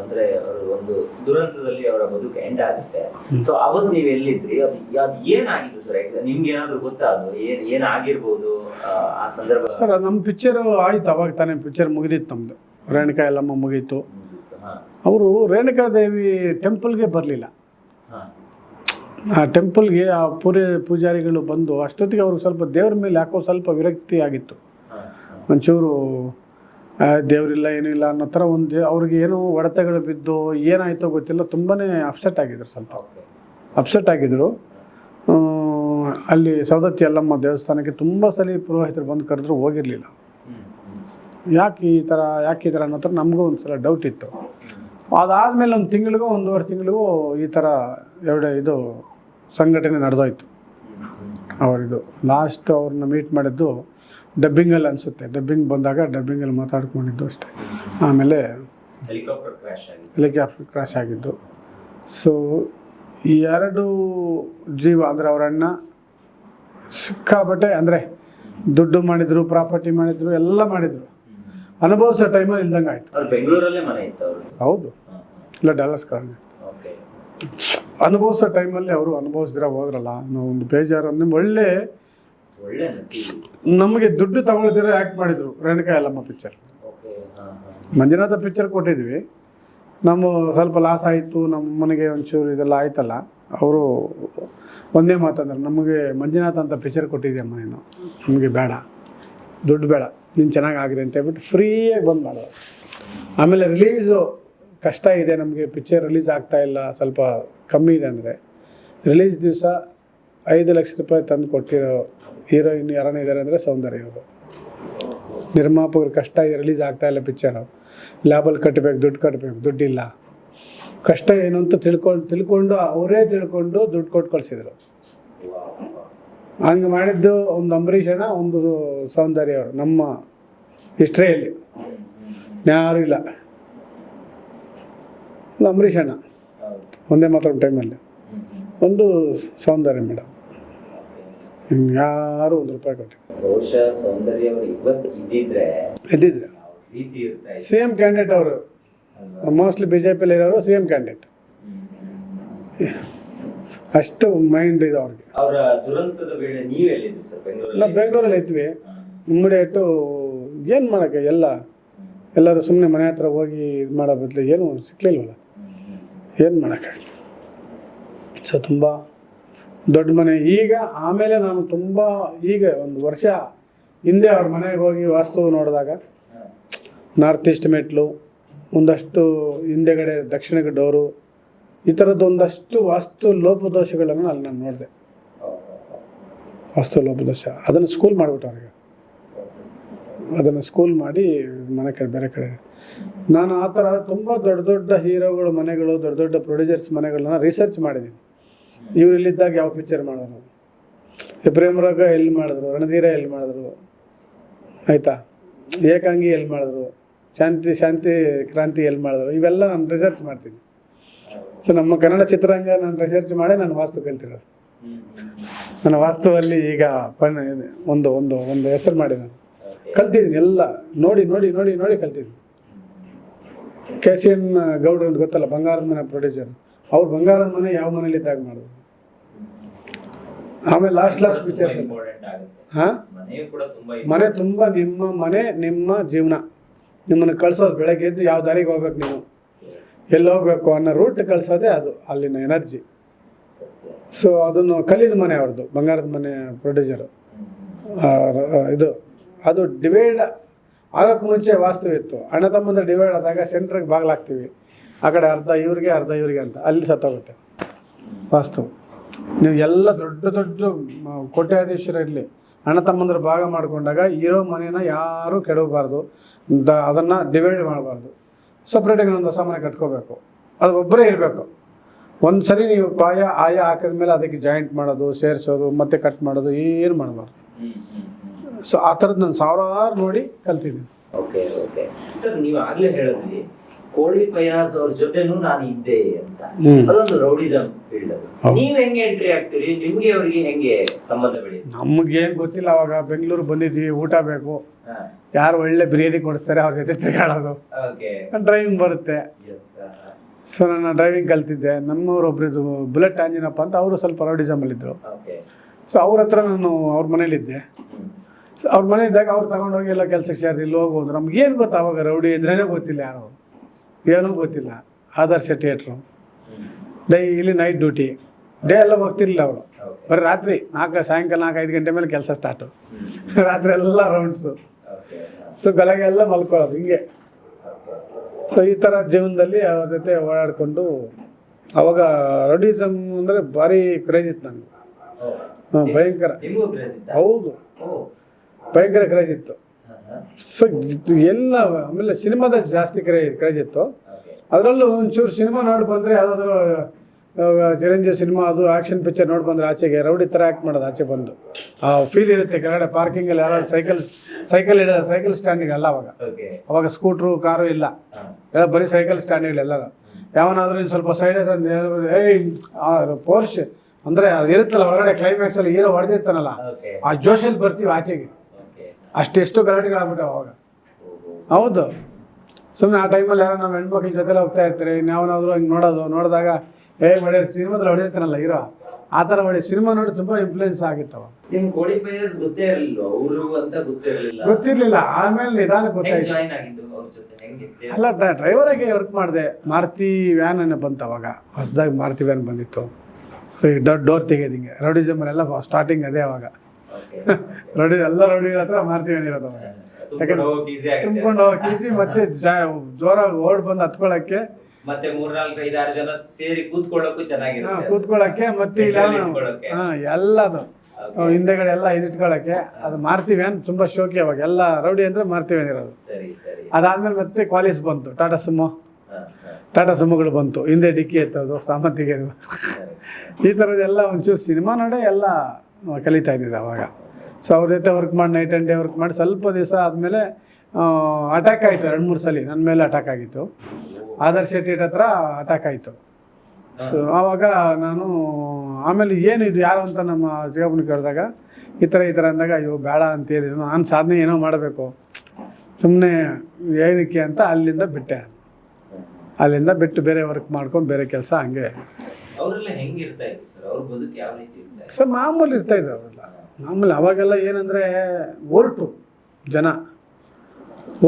ಅಂದ್ರೆ ಅವರು ಒಂದು ದುರಂತದಲ್ಲಿ ಅವರ ಬದುಕು ಎಂಡ್ ಆಗುತ್ತೆ. ಸೊ ಅವತ್ತು ನೀವು ಎಲ್ಲಿದ್ರಿ? ಅದು ಅದು ಏನಾಗಿತ್ತು ಸರ್? ನಿಮ್ಗೆ ಏನಾದ್ರು ಗೊತ್ತಾ? ಅದು ಏನ್ ಏನಾಗಿರ್ಬೋದು ಆ, ಆ ಸಂದರ್ಭ? ಸರ್ ನಮ್ಮ ಪಿಕ್ಚರ್ ಆಯ್ತು ಅವಾಗ ತಾನೇ ಪಿಕ್ಚರ್ ಮುಗಿದಿತ್ತು ನಮ್ಮದು ರೇಣುಕಾ ಎಲ್ಲಮ್ಮ ಮುಗೀತು ಅವರು ರೇಣುಕಾ ದೇವಿ ಟೆಂಪಲ್ಗೆ ಬರಲಿಲ್ಲ. ಆ ಟೆಂಪಲ್ಗೆ ಆ ಪೂರಿ ಪೂಜಾರಿಗಳು ಬಂದು ಅಷ್ಟೊತ್ತಿಗೆ ಅವ್ರಿಗೆ ಸ್ವಲ್ಪ ದೇವ್ರ ಮೇಲೆ ಯಾಕೋ ಸ್ವಲ್ಪ ವಿರಕ್ತಿ ಆಗಿತ್ತು. ಒಂಚೂರು ದೇವರಿಲ್ಲ ಏನಿಲ್ಲ ಏನೂ ಇಲ್ಲ ಅನ್ನೋ ಥರ ಒಂದು ಅವ್ರಿಗೆ ಏನು ಹೊಡೆತಗಳು ಬಿದ್ದು ಏನಾಯ್ತೋ ಗೊತ್ತಿಲ್ಲ ತುಂಬಾ ಅಪ್ಸೆಟ್ ಆಗಿದ್ರು ಸ್ವಲ್ಪ. ಅಪ್ಸೆಟ್ ಆಗಿದ್ರು. ಅಲ್ಲಿ ಸವದತ್ತಿ ಅಲ್ಲಮ್ಮ ದೇವಸ್ಥಾನಕ್ಕೆ ತುಂಬ ಸಲ ಪುರೋಹಿತರು ಬಂದು ಕರೆದ್ರು ಹೋಗಿರಲಿಲ್ಲ. ಯಾಕೆ ಈ ಥರ ಯಾಕೆ ಈ ಥರ ಅನ್ನೋ ಥರ ನಮಗೂ ಒಂದು ಸಲ ಡೌಟ್ ಇತ್ತು. ಅದಾದಮೇಲೆ ಒಂದು ತಿಂಗಳಿಗೂ ಒಂದೂವರೆ ತಿಂಗಳಿಗೂ ಈ ಥರ ಎರಡು ಇದು ಸಂಘಟನೆ ನಡೆದೋಯ್ತು. ಅವರಿದು ಲಾಸ್ಟ್ ಅವ್ರನ್ನ ಮೀಟ್ ಮಾಡಿದ್ದು ಡಬ್ಬಿಂಗಲ್ಲಿ ಅನಿಸುತ್ತೆ. ಡಬ್ಬಿಂಗ್ ಬಂದಾಗ ಡಬ್ಬಿಂಗಲ್ಲಿ ಮಾತಾಡ್ಕೊಂಡಿದ್ದು ಅಷ್ಟೇ. ಆಮೇಲೆ ಹೆಲಿಕಾಪ್ಟರ್ ಕ್ರ್ಯಾಶ್ ಆಗಿದೆ ಹೆಲಿಕಾಪ್ಟರ್ ಕ್ರಾಶ್ ಆಗಿದ್ದು. ಸೊ ಎರಡು ಜೀವ ಅಂದರೆ ಅವರಣ್ಣ ಸಿಕ್ಕಾಪಟ್ಟೆ ಅಂದರೆ ದುಡ್ಡು ಮಾಡಿದ್ರು ಪ್ರಾಪರ್ಟಿ ಮಾಡಿದ್ರು ಎಲ್ಲ ಮಾಡಿದ್ರು. ಅನುಭವಿಸೋ ಟೈಮಲ್ಲಿ ಇಲ್ದಂಗೆ ಆಯಿತು ಅವ್ರು ಬೆಂಗಳೂರಲ್ಲೇ ಮನೆ ಇತ್ತು ಅವರು? ಹೌದು. ಇಲ್ಲ ಡಾಲರ್ಸ್ ಕಾರಣ ಅನುಭವಿಸೋ ಟೈಮಲ್ಲಿ ಅವರು ಅನುಭವಿಸಿದ್ರೆ ಹೋದ್ರಲ್ಲ ನಾವು ಒಂದು ಬೇಜಾರು ನಿಮ್ಮ ಒಳ್ಳೆ ನಮಗೆ ದುಡ್ಡು ತಗೊಳ್ದಿರೋ ಆ್ಯಕ್ಟ್ ಮಾಡಿದ್ರು ರೇಣುಕಾ ಯಲ್ಲಮ್ಮ ಪಿಕ್ಚರ್. ಮಂಜುನಾಥ ಪಿಕ್ಚರ್ ಕೊಟ್ಟಿದ್ವಿ. ನಮ್ಮ ಸ್ವಲ್ಪ ಲಾಸ್ ಆಯಿತು ನಮ್ಮ ಮನೆಗೆ ಒಂಚೂರು ಇದೆಲ್ಲ ಆಯ್ತಲ್ಲ ಅವರು ಒಂದೇ ಮಾತಂದ್ರೆ ನಮಗೆ ಮಂಜುನಾಥ ಅಂತ ಪಿಕ್ಚರ್ ಕೊಟ್ಟಿದ್ಯಮ್ಮ ನೀನು? ನಮಗೆ ಬೇಡ ದುಡ್ಡು ಬೇಡ ನೀನು ಚೆನ್ನಾಗಿ ಆಗಿದೆ ಅಂತ ಹೇಳ್ಬಿಟ್ಟು ಫ್ರೀಯಾಗಿ ಬಂದು ಮಾಡೋದು ಆಮೇಲೆ ರಿಲೀಸು ಕಷ್ಟ ಇದೆ ನಮಗೆ ಪಿಕ್ಚರ್ ರಿಲೀಸ್ ಆಗ್ತಾ ಇಲ್ಲ, ಸ್ವಲ್ಪ ಕಮ್ಮಿ ಇದೆ ಅಂದರೆ. ರಿಲೀಸ್ ದಿವಸ ಐದು ಲಕ್ಷ ರೂಪಾಯಿ ತಂದು ಕೊಟ್ಟಿರೋ ಹೀರೋಯಿನ್ ಯಾರನ್ನ ಇದ್ದಾರೆ ಅಂದರೆ ಸೌಂದರ್ಯ ಅವರು ನಿರ್ಮಾಪಕರು ಕಷ್ಟ ಇದೆ ರಿಲೀಸ್ ಆಗ್ತಾ ಇಲ್ಲ ಪಿಕ್ಚರು ಲ್ಯಾಬಲ್ಲಿ ಕಟ್ಟಬೇಕು ದುಡ್ಡು ಕಟ್ಟಬೇಕು ದುಡ್ಡಿಲ್ಲ. ಕಷ್ಟ ಏನು ಅಂತ ತಿಳ್ಕೊಂಡು ತಿಳ್ಕೊಂಡು ಅವರೇ ತಿಳ್ಕೊಂಡು ದುಡ್ಡು ಕೊಟ್ಟು ಕಳಿಸಿದ್ರು. ಹಂಗೆ ಮಾಡಿದ್ದು ಒಂದು ಅಂಬರೀಷ್ ಒಂದು ಸೌಂದರ್ಯ ಅವರು, ನಮ್ಮ ಹಿಸ್ಟ್ರಿಯಲ್ಲಿ. ಯಾರೂ ಇಲ್ಲ. ಒಂದು ಅಂಬರೀಷ್ ಅಣ್ಣ. ಒಂದೇ ಮಾತಾಡೋ ಟೈಮಲ್ಲಿ ಒಂದು ಸೌಂದರ್ಯ ಮೇಡಮ್ ಯಾರು ಒಂದು ರೂಪಾಯಿ ಕೊಟ್ಟಿಲ್ಲ. ಇವತ್ತು ಇದ್ದಿದ್ರೆ ಇತ್ತು. ಸಿ ಎಂ ಕ್ಯಾಂಡಿಡೇಟ್ ಅವರು. ಮೋಸ್ಟ್ಲಿ ಬಿ ಜೆ ಪಿಲಿ ಇರೋರು ಸಿ ಎಂ ಕ್ಯಾಂಡಿಡೇಟ್. ಅಷ್ಟು ಮೈಂಡ್ ಇದೆ ಅವ್ರಿಗೆ. ನೀವ್ ಬೆಂಗಳೂರಲ್ಲಿ? ಇದ್ವಿ. ಇಟ್ಟು ಏನು ಮಾಡೋಕ್ಕೆ? ಎಲ್ಲ. ಎಲ್ಲರೂ ಸುಮ್ಮನೆ ಮನೆ ಹತ್ರ ಹೋಗಿ ಇದು ಮಾಡೋ ಬದಲು ಏನು ಹ್ಮ್. ಏನು ಮಾಡೋಕ್ಕೆ ಸೊ ತುಂಬ ದೊಡ್ಡ ಮನೆ ಈಗ ಆಮೇಲೆ ನಾನು ತುಂಬ ಈಗ ಒಂದು ವರ್ಷ ಹಿಂದೆ ಅವ್ರ ಮನೆಗೆ ಹೋಗಿ ವಾಸ್ತು ನೋಡಿದಾಗ. ನಾರ್ತ್ ಈಸ್ಟ್ ಮೆಟ್ಲು ಒಂದಷ್ಟು ಹಿಂದೆಗಡೆ ದಕ್ಷಿಣಕ್ಕೆ ಡೋರು ಈ ಥರದ್ದು ಒಂದಷ್ಟು ವಾಸ್ತು ಲೋಪದೋಷಗಳನ್ನು ಅಲ್ಲಿ ನಾನು ನೋಡಿದೆ. ವಾಸ್ತು ಲೋಪದೋಷ ಅದನ್ನು ಸ್ಕೂಲ್ ಮಾಡಿಬಿಟ್ಟು ಅವ್ರಿಗೆ ಅದನ್ನು ಸ್ಕೂಲ್ ಮಾಡಿ ಮನೆ ಕಡೆ ಬೇರೆ ಕಡೆ. ನಾನು ಆ ಥರ ತುಂಬ ದೊಡ್ಡ ದೊಡ್ಡ ಹೀರೋಗಳು ಮನೆಗಳು ದೊಡ್ಡ ದೊಡ್ಡ ಪ್ರೊಡ್ಯೂಸರ್ಸ್ ಮನೆಗಳನ್ನ ರಿಸರ್ಚ್ ಮಾಡಿದ್ದೀನಿ ಇವ್ರು ಇಲ್ಲಿದ್ದಾಗ ಯಾವ ಪಿಕ್ಚರ್ ಮಾಡಿದ್ರು? ಪ್ರೇಮರಾಗ ಎಲ್ಲಿ ಮಾಡಿದ್ರು? ರಣಧೀರ ಎಲ್ಲಿ ಮಾಡಿದ್ರು? ಆಯಿತಾ? ಏಕಾಂಗಿ ಎಲ್ಲಿ ಮಾಡಿದ್ರು? ಶಾಂತಿ ಶಾಂತಿ ಕ್ರಾಂತಿ ಎಲ್ಲಿ ಮಾಡಿದ್ರು? ಇವೆಲ್ಲ ನಾನು ರಿಸರ್ಚ್ ಮಾಡ್ತೀನಿ. ಸೊ ನಮ್ಮ ಕನ್ನಡ ಚಿತ್ರರಂಗ ನಾನು ರಿಸರ್ಚ್ ಮಾಡಿ ನಾನು ವಾಸ್ತು ಕಲ್ತಿರೋದು. ನನ್ನ ವಾಸ್ತುವಲ್ಲಿ ಈಗ ಪಣ್ಣ. ಒಂದು ಒಂದು ಒಂದು ಹೆಸರು ಮಾಡಿ ನಾನು. Okay. ಕಲ್ತಿದ್ದೀನಿ ಎಲ್ಲ. ನೋಡಿ ನೋಡಿ ನೋಡಿ ನೋಡಿ ಕಲ್ತಿದ್ದೀನಿ. ಕೆ ಸಿ ಎನ್ ಗೌಡ್ರು ಅಂತ ಗೊತ್ತಲ್ಲ, ಬಂಗಾರದ ಮನೆ ಪ್ರೊಡ್ಯೂಸರ್ ಅವ್ರು ಬಂಗಾರದ ಮನೆ ಯಾವ ಮನೇಲಿ ಇದ್ದಾಗ ಮಾಡಿದ್ರು ಆಮೇಲೆ ಲಾಸ್ಟ್ ಲಾಸ್ಟ್ ಪಿಕ್ಚರ್ ಹಾಂ? ಮನೆ ತುಂಬ ನಿಮ್ಮ ಮನೆ, ನಿಮ್ಮ ಜೀವನ. ನಿಮ್ಮನ್ನು ಕಳ್ಸೋದು ಬೆಳಗ್ಗೆ ಎದ್ದು ಯಾವ ದಾರಿಗೆ ಹೋಗ್ಬೇಕು ನೀವು? ಎಲ್ಲಿ ಹೋಗ್ಬೇಕು ಅನ್ನೋ ರೂಟ್ ಕಳ್ಸೋದೇ ಅದು, ಅಲ್ಲಿನ ಎನರ್ಜಿ ಸೊ ಅದನ್ನು ಕಲ್ಲಿನ ಮನೆ ಅವ್ರದ್ದು, ಬಂಗಾರದ ಮನೆ ಪ್ರೊಡ್ಯೂಸರ್ ಇದು. ಅದು ಡಿವೈಡ್ ಆಗೋಕ್ಕೆ ಮುಂಚೆ ವಾಸ್ತವಿತ್ತು ಅಣ್ಣ ತಮ್ಮಂದ್ರೆ ಡಿವೈಡ್ ಆದಾಗ ಸೆಂಟ್ರಿಗೆ ಬಾಗ್ಲಾಗ್ತೀವಿ. ಆ ಕಡೆ ಅರ್ಧ ಇವ್ರಿಗೆ ಅರ್ಧ ಇವ್ರಿಗೆ ಅಂತ. ಅಲ್ಲಿ ಸತ್ತೋಗುತ್ತೆ ವಾಸ್ತು ನೀವು ಎಲ್ಲ ದೊಡ್ಡ ದೊಡ್ಡ ಕೋಟ್ಯಾಧೀಶರಲ್ಲಿ ಅಣ್ಣ ತಮ್ಮಂದ್ರೆ ಭಾಗ ಮಾಡಿಕೊಂಡಾಗ ಇರೋ ಮನೇನ ಯಾರೂ ಕೆಡವಬಾರ್ದು. ದ, ಅದನ್ನು ಡಿವೈಡ್ ಮಾಡಬಾರ್ದು. ಸಪ್ರೇಟಾಗಿ ಒಂದು ಹೊಸ ಮನೆ ಕಟ್ಕೋಬೇಕು. ಅದು ಒಬ್ಬರೇ ಇರಬೇಕು. ಒಂದು ಸರಿ ನೀವು ಪಾಯ, ಆಯ ಹಾಕಿದ ಮೇಲೆ ಅದಕ್ಕೆ ಜಾಯಿಂಟ್ ಮಾಡೋದು, ಸೇರಿಸೋದು, ಮತ್ತೆ ಕಟ್ ಮಾಡೋದು, ಏನು ಮಾಡಬಾರ್ದು. ಸೊ ಆ ಥರದ್ದು ನಾನು ಸಾವಿರಾರು ನೋಡಿ ಕಲ್ತಿದ್ದೀನಿ. ಓಕೆ ಓಕೆ ಸರ್ ನೀವು ಆಗ್ಲೇ ಹೇಳಿದ್ರಿ ಕೋಳಿ ಫಯಾಜ್ ಅವ್ರ ಜೊತೆನೂ ನಾನು ಇದ್ದೆ ಅಂತ. ಅದೊಂದು ರೌಡಿಸಮ್ ಫೀಲ್ಡ್ ಅದು. ನೀವ್ ಹೆಂಗೆ ಎಂಟ್ರಿ ಆಗ್ತೀರಿ? ನಿಮ್ಗೆ ಅವ್ರಿಗೆ ಹೆಂಗೆ ಸಂಬಂಧ ಬೆಳೆಯುತ್ತೆ? ನಮಗೇನು ಗೊತ್ತಿಲ್ಲ ಅವಾಗ ಬೆಂಗಳೂರು ಬಂದಿದ್ವಿ ಊಟ ಬೇಕು. ಯಾರು ಒಳ್ಳೆ ಬಿರಿಯಾನಿ ಕೊಡಿಸ್ತಾರೆ ಅವ್ರ ಜೊತೆ ತಿರುಗಾಡೋದು. ಓಕೆ ಡ್ರೈವಿಂಗ್ ಬರುತ್ತೆ. ಎಸ್ ಸೊ ನಾನು ಡ್ರೈವಿಂಗ್ ಕಲ್ತಿದ್ದೆ. ನಮ್ಮವ್ರು ಒಬ್ರದ್ದು ಬುಲೆಟ್ ಆಂಜಿನಪ್ಪ ಅಂತ ಅವರು ಸ್ವಲ್ಪ ರೌಡಿಸಮಲ್ಲಿದ್ದರು ಓಕೆ ಸೊ ಅವ್ರ ಹತ್ರ ನಾನು ಅವ್ರ ಮನೇಲಿದ್ದೆ. ಅವ್ರ ಮನೆ ಇದ್ದಾಗ ಅವ್ರು ತಗೊಂಡೋಗಿ ಎಲ್ಲ ಕೆಲಸಕ್ಕೆ ಸೇರಿ ಇಲ್ಲಿ ಹೋಗ್ಬೋದು. ನಮ್ಗೇನು ಗೊತ್ತು ಅವಾಗ ರೌಡಿ ಅಂದ್ರೇ ಗೊತ್ತಿಲ್ಲ ಯಾರು. ಏನೂ ಗೊತ್ತಿಲ್ಲ. Adarsha theatre day daily night duty day ಎಲ್ಲ ಹೋಗ್ತಿರ್ಲಿಲ್ಲ ಅವರು. ಬರೀ ರಾತ್ರಿ ನಾಲ್ಕು ಸಾಯಂಕಾಲ ನಾಲ್ಕು ಐದು ಗಂಟೆ ಮೇಲೆ ಕೆಲಸ ಸ್ಟಾರ್ಟು ರಾತ್ರಿ ಎಲ್ಲ ರೌಂಡ್ಸು ಸೊ ಬೆಳಗ್ಗೆ ಎಲ್ಲ ಮಲ್ಕೊಳ್ಳೋದು ಹಿಂಗೆ. ಸೊ ಈ ಥರ ಜೀವನದಲ್ಲಿ ಅವ್ರ ಜೊತೆ ಓಡಾಡಿಕೊಂಡು ಅವಾಗ ರೌಡಿಸಮ್ ಅಂದರೆ ಭಾರಿ ಕ್ರೇಜ್ ಇತ್ತು ನನಗೆ. ಹಾಂ ಭಯಂಕರ. ಹೌದು. ಓ. ಭಯಂಕರ ಕ್ರೇಜ್ ಇತ್ತು. ಸೊ ಎಲ್ಲ ಆಮೇಲೆ ಸಿನಿಮಾದ ಜಾಸ್ತಿ ಕ್ರೇ ಕ್ರೇಜ್ ಇತ್ತು. ಅದರಲ್ಲೂ ಒಂಚೂರು ಸಿನಿಮಾ ನೋಡಿ ಬಂದರೆ ಯಾವುದಾದ್ರು ಚಿರಂಜೀವಿ ಸಿನಿಮಾ ಅದು ಆ್ಯಕ್ಷನ್ ಪಿಕ್ಚರ್ ನೋಡಿ ಬಂದರೆ ಆಚೆಗೆ ರೌಡಿ ಥರ ಆ್ಯಕ್ಟ್ ಮಾಡೋದು ಆಚೆ ಬಂದು. ಆ ಫೀಲ್ ಇರುತ್ತೆ ಕೆಳಗಡೆ ಪಾರ್ಕಿಂಗಲ್ಲಿ ಯಾರಾದ್ರು ಸೈಕಲ್ ಸೈಕಲ್ ಇಡ ಸೈಕಲ್ ಸ್ಟ್ಯಾಂಡಿಗೆ ಅಲ್ಲ ಅವಾಗ. ಅವಾಗ ಸ್ಕೂಟ್ರು ಕಾರು ಇಲ್ಲ. ಎಲ್ಲ ಬರೀ ಸೈಕಲ್ ಸ್ಟ್ಯಾಂಡ್ಗಳು ಎಲ್ಲ ಯಾವನಾದ್ರೂ ಇನ್ನು ಸ್ವಲ್ಪ ಸೈಡ್ ಏಯ್ ಪೋರ್ಷ್ ಅಂದರೆ ಅದು ಇರುತ್ತಲ್ಲ ಒಳಗಡೆ ಕ್ಲೈಮ್ಯಾಕ್ಸಲ್ಲಿ ಏನೋ ಹೀರೋ ಹೊಡೆದಿರ್ತಾನಲ್ಲ. ಆ ಜೋಶಲ್ಲಿ ಬರ್ತೀವಿ ಆಚೆಗೆ. ಅಷ್ಟೆಷ್ಟು ಗಲಾಟೆಗಳಾಗ್ಬಿಟ್ಟು ಅವಾಗ. ಹೌದು. ಸುಮ್ಮನೆ ಆ ಟೈಮಲ್ಲಿ ಯಾರೋ ನಮ್ಮ ಹೆಣ್ಮಕ್ಳ ಜೊತೆಲಿ ಹೋಗ್ತಾ ಇರ್ತಾರೆ ನಾವನಾದ್ರು ಹಿಂಗೆ ನೋಡೋದು ನೋಡಿದಾಗ ಏ ಒಳ್ಳೆ ಸಿನಿಮಾದಲ್ಲಿ ಹೊಡಿರ್ತಾನಲ್ಲ ಇರೋ ಆ ಥರ ಒಳ್ಳೆ ಸಿನಿಮಾ ನೋಡಿ ತುಂಬ ಇನ್ಫ್ಲೂಯೆನ್ಸ್ ಆಗಿತ್ತು ಅವಾಗ ನಿಮ್ ಕೋಡಿ ಪೇಯರ್ಸ್ ಗೊತ್ತೇ ಇರಲಿಲ್ಲ ಅವರು ಅಂತ ಗೊತ್ತಿರಲಿಲ್ಲ ಗೊತ್ತಿರ್ಲಿಲ್ಲ. ಆಮೇಲೆ ನಿಧಾನ ಹೆಂಗ್ ಗೊತ್ತಾಯ್ತು. ಜಾಯಿನ್ ಆಗಿದ್ದು ಅವ್ರ ಜೊತೆ? ಹೆಂಗೆ ಸೇರ್- ಅಲ್ಲ ಡ್ರೈವರ್ ಆಗಿ ವರ್ಕ್ ಮಾಡಿದೆ. ಮಾರುತಿ ವ್ಯಾನ್ ಅನ್ನೋ ಬಂತು ಅವಾಗ ಹೊಸದಾಗಿ ಮಾರುತಿ ವ್ಯಾನ್ ಬಂದಿತ್ತು. ಈ ದೊಡ್ಡ ಡೋರ್ ತೆಗೆದಿಂಗೆ ರೌಡಿಸಮ್ ಎಲ್ಲ ಸ್ಟಾರ್ಟಿಂಗ್ ಅದೇ ಅವಾಗ. ರೌಡಿ ಎಲ್ಲ ರೌಡಿ ಹತ್ರ ಮಾರ್ತೀವಿ ಇರೋದು ಅವಾಗ ಯಾಕಂದ್ರೆ. ತುಂಬ್ಕೊಂಡು ಹೋಗಿ ಕಿಸಿ ಮತ್ತೆ ಜಾ ಜೋರಾಗಿ ಓಡ್ ಬಂದು ಹತ್ಕೊಳಕ್ಕೆ ಮತ್ತೆ ಮೂರ್ನಾಲ್ಕು ಐದಾರು ಜನ ಸೇರಿ ಕೂತ್ಕೊಳ್ಳೋಕು ಹಾ, ಚೆನ್ನಾಗಿರುತ್ತೆ ಕೂತ್ಕೊಳ್ಳೋಕ್ಕೆ ಮತ್ತೆ ಇಲ್ಲ. ಹಾ ಎಲ್ಲದು. Okay. ಹಿಂದೆಗಡೆ ಎಲ್ಲ ಇದಿಟ್ಕೊಳ್ಳೋಕ್ಕೆ ಅದು ಮಾರ್ತೀವಿ ಅಂತ ತುಂಬಾ ಶೋಕಿ ಅವಾಗ. ಎಲ್ಲ ರೌಡಿ ಅಂದ್ರೆ ಮಾರ್ತೀವಿ ಅಂದಿರೋದು ಸರಿ ಸರಿ. ಅದಾದ್ಮೇಲೆ ಮತ್ತೆ ಕ್ವಾಲಿಸ್ ಬಂತು. ಟಾಟಾ ಸುಮೋ. ಹಾ, ಹಾ, ಟಾಟಾ ಸುಮೋಗಳು ಬಂತು. ಹಿಂದೆ ಡಿಕ್ಕಿ ಎತ್ತೋದು ಸಾಮರ್ಥ್ಯ. ಈ ಥರದ್ದೆಲ್ಲ ಒಂಚೂರು ಸಿನಿಮಾ ನೋಡೇ ಎಲ್ಲ ಕಲಿತಾ ಇದ್ದಿದ್ದು ಅವಾಗ. ಸೊ ಅವ್ರ ಜೊತೆ ವರ್ಕ್ ಮಾಡಿ ನೈಟ್ ಆ್ಯಂಡ್ ಡೇ ವರ್ಕ್ ಮಾಡಿ ಸ್ವಲ್ಪ ದಿವಸ ಆದಮೇಲೆ ಅಟ್ಯಾಕ್ ಆಯಿತು ಎರಡು ಮೂರು ಸಲ. ನನ್ನ ಮೇಲೆ ಅಟ್ಯಾಕ್ ಆಗಿತ್ತು. ಆದರ್ಶ ಶೆಟ್ಟಿಟ್ ಹತ್ರ ಅಟ್ಯಾಕ್ ಆಯಿತು. ಸೊ ಆವಾಗ ನಾನು, ಆಮೇಲೆ ಏನು ಇದು ಯಾರು ಅಂತ ನಮ್ಮ ಚಿಕ್ಕಪ್ಪನ ಕೇಳಿದಾಗ, ಈ ಥರ ಈ ಥರ ಅಂದಾಗ, ಅಯ್ಯೋ, ಬೇಡ ಅಂತ ಹೇಳಿದ್ರು. ನಾನು ಸಾಧನೆ ಏನೋ ಮಾಡಬೇಕು. ಸುಮ್ಮನೆ ಏನಕ್ಕೆ ಅಂತ ಅಲ್ಲಿಂದ ಬಿಟ್ಟೆ. ಅಲ್ಲಿಂದ ಬಿಟ್ಟು ಬೇರೆ ವರ್ಕ್ ಮಾಡ್ಕೊಂಡು ಬೇರೆ ಕೆಲಸ ಹಂಗೆ ಅವರೆಲ್ಲ ಹೆಂಗಿರ್ತಾ ಇದ್ರು ಸರ್? ಅವ್ರ ಬದುಕು ಯಾವ ರೀತಿ ಇರ್ತಾ ಇತ್ತು? ಸೊ ಮಾಮೂಲಿ ಇರ್ತಾ ಇದ್ರು ಅವರೆಲ್ಲ. ಮಾಮೂಲಿ ಅವಾಗೆಲ್ಲ ಏನಂದರೆ ಒರಟು ಜನ.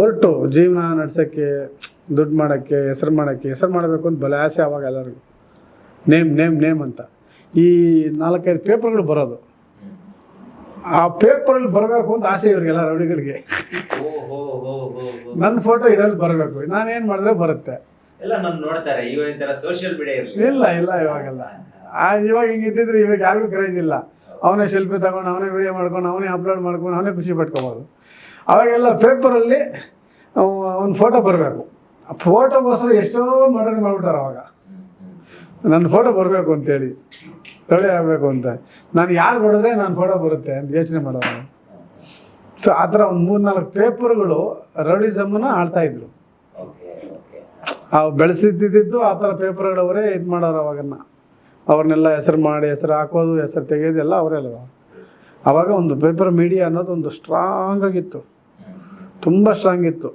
ಒರಟು ಜೀವನ ನಡ್ಸೋಕ್ಕೆ ದುಡ್ಡು ಮಾಡೋಕ್ಕೆ ಹೆಸರು ಮಾಡೋಕ್ಕೆ ಹೆಸರು ಮಾಡಬೇಕು ಅಂತ ಬಲ ಆಸೆ ಅವಾಗ ಎಲ್ಲರಿಗೂ. ನೇಮ್ ನೇಮ್ ನೇಮ್ ಅಂತ. ಈ ನಾಲ್ಕೈದು ಪೇಪರ್ಗಳು ಬರೋದು. ಆ ಪೇಪರಲ್ಲಿ ಬರಬೇಕು ಅಂತ ಆಸೆ ಇವರಿಗೆಲ್ಲ ರೌಡಿಗಳಿಗೆ. ನನ್ನ ಫೋಟೋ ಇದರಲ್ಲಿ ಬರಬೇಕು. ನಾನೇನು ಮಾಡಿದ್ರೆ ಬರುತ್ತೆ. ಎಲ್ಲ ನಮ್ ನೋಡ್ತಾರೆ ಇವಾಗ ಈ ತರ ಸೋಷಿಯಲ್ ಮೀಡಿಯಾ ಇಲ್ಲ ಇಲ್ಲ, ಇವಾಗೆಲ್ಲ. ಆ, ಇವಾಗ ಹಿಂಗೆ ಇದ್ದಿದ್ರೆ ಇವಾಗ ಯಾರಿಗೂ ಕ್ರೇಜ್ ಇಲ್ಲ. ಅವನೇ ಸೆಲ್ಫಿ ತಗೊಂಡು, ಅವನೇ ವಿಡಿಯೋ ಮಾಡ್ಕೊಂಡು, ಅವನೇ ಅಪ್ಲೋಡ್ ಮಾಡ್ಕೊಂಡು, ಅವನೇ ಖುಷಿ ಪಟ್ಕೋಬೋದು. ಅವಾಗೆಲ್ಲ ಪೇಪರಲ್ಲಿ ಒಂದು ಫೋಟೋ ಬರಬೇಕು. ಆ ಫೋಟೋಗೋಸ್ಕರ ಎಷ್ಟೋ ಮರ್ಡರ್ ಮಾಡ್ಬಿಟ್ಟಾರೆ ಅವಾಗ. ನನ್ನ ಫೋಟೋ ಬರಬೇಕು ಅಂತೇಳಿ. ರೌಡಿ ಆಗಬೇಕು ಅಂತ. ನಾನು ಯಾರು ಹೊಡೆದ್ರೆ ನನ್ನ ಫೋಟೋ ಬರುತ್ತೆ ಅಂತ ಯೋಚನೆ ಮಾಡೋದು ಸೊ ಆ ಥರ ಒಂದು ಮೂರು ನಾಲ್ಕು ಪೇಪರ್ಗಳು ರೌಡಿಸಮ್ಮನ್ನು ಆಡ್ತಾ ಇದ್ರು. ಓಕೆ ಓಕೆ ಆ ಬೆಳೆಸಿದ್ದಿದ್ದು ಆ ಥರ ಪೇಪರ್ಗಳವರೇ ಇದು ಮಾಡೋರು ಅವಾಗನ್ನ. ಅವ್ರನ್ನೆಲ್ಲ ಹೆಸರು ಮಾಡಿ ಹೆಸರು ಹಾಕೋದು ಹೆಸರು ತೆಗೆಯೋದು ಎಲ್ಲ ಅವರೇ ಅಲ್ವ? ಅವಾಗ ಒಂದು ಪೇಪರ್ ಮೀಡಿಯಾ ಅನ್ನೋದು ಒಂದು ಸ್ಟ್ರಾಂಗ್ ಆಗಿತ್ತು. ತುಂಬ ಸ್ಟ್ರಾಂಗ್ ಇತ್ತು.